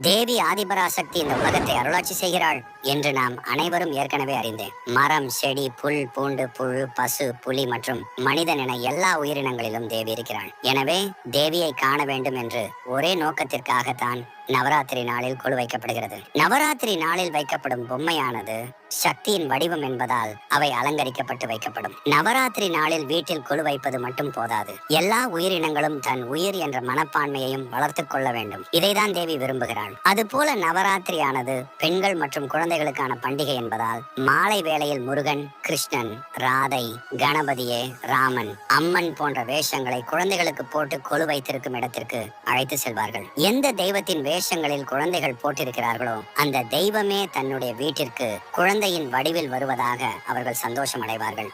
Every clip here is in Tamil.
தேவி ஆதிபராசக்தி இந்த உலகத்தை அருளாட்சி செய்கிறாள் என்று நாம் அனைவரும் ஏற்கனவே அறிந்தேன். மரம் செடி புல் பூண்டு புழு பசு புலி மற்றும் மனிதன் என எல்லா உயிரினங்களிலும் தேவி இருக்கிறாள். எனவே தேவியை காண வேண்டும் என்று ஒரே நோக்கத்திற்காகத்தான் நவராத்திரி நாளில் கொலு வைக்கப்படுகிறது. நவராத்திரி நாளில் வைக்கப்படும் பொம்மையானது சக்தியின் வடிவம் என்பதால் அவை அலங்கரிக்கப்பட்டு வைக்கப்படும். நவராத்திரி நாளில் வீட்டில் கொலு வைப்பது மட்டும் போதாது. எல்லா உயிரினங்களும் தன் உயிர் என்ற மனப்பான்மையையும் வளர்த்துக் கொள்ள வேண்டும். இதைதான் தேவி விரும்புகிறாள். அதுபோல நவராத்திரியானது பெண்கள் மற்றும் குழந்தைகளுக்கான பண்டிகை என்பதால் மாலை வேளையில் முருகன் கிருஷ்ணன் ராதை கணபதியே ராமன் அம்மன் போன்ற வேஷங்களை குழந்தைகளுக்கு போட்டு கொலு வைத்திருக்கும் இடத்திற்கு அழைத்து செல்வார்கள். எந்த தெய்வத்தின் வேஷங்களில் குழந்தைகள் போட்டிருக்கிறார்களோ அந்த தெய்வமே தன்னுடைய வீட்டிற்கு குழந்தையின் வடிவில் வருவதாக அவர்கள் சந்தோஷம் அடைவார்கள்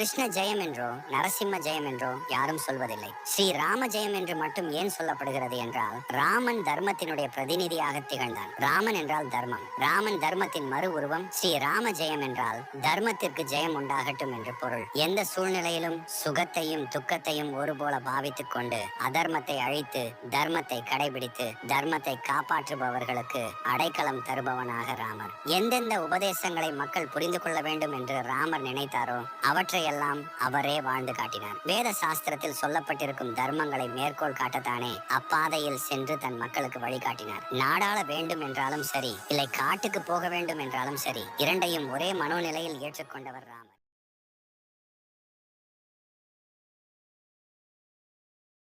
கிருஷ்ண ஜெயம் என்றோ நரசிம்ம ஜெயம் என்றோ யாரும் சொல்வதில்லை. ஸ்ரீ ராம ஜெயம் என்று மட்டும் ஏன் சொல்லப்படுகிறது என்றால் ராமன் தர்மத்தினுடைய பிரதிநிதியாக திகழ்ந்தான். ராமன் என்றால் தர்மம். ராமன் தர்மத்தின் மறு உருவம் ஸ்ரீ ராம ஜெயம் என்றால் தர்மத்திற்கு ஜெயம் உண்டாகட்டும் என்று பொருள். எந்த சூழ்நிலையிலும் சுகத்தையும் துக்கத்தையும் ஒருபோல பாவித்துக் கொண்டு அதர்மத்தை அழித்து தர்மத்தை கடைபிடித்து தர்மத்தை காப்பாற்றுபவர்களுக்கு அடைக்கலம் தருபவனாக ராமர். எந்தெந்த உபதேசங்களை மக்கள் புரிந்து கொள்ள வேண்டும் என்று ராமர் நினைத்தாரோ அவற்றை எல்லாம் அவரே வாழ்ந்து காட்டினார். வேத சாஸ்திரத்தில் சொல்லப்பட்டிருக்கும் தர்மங்களை மேற்கோள் காட்டத்தானே அப்பாதையில் சென்று தன் மக்களுக்கு வழிகாட்டினார். நாடாள வேண்டும் என்றாலும் சரி இல்லை காட்டுக்கு போக வேண்டும் என்றாலும் சரி இரண்டையும் ஒரே மனோநிலையில் ஏற்றுக்கொண்டவர் ராமர்.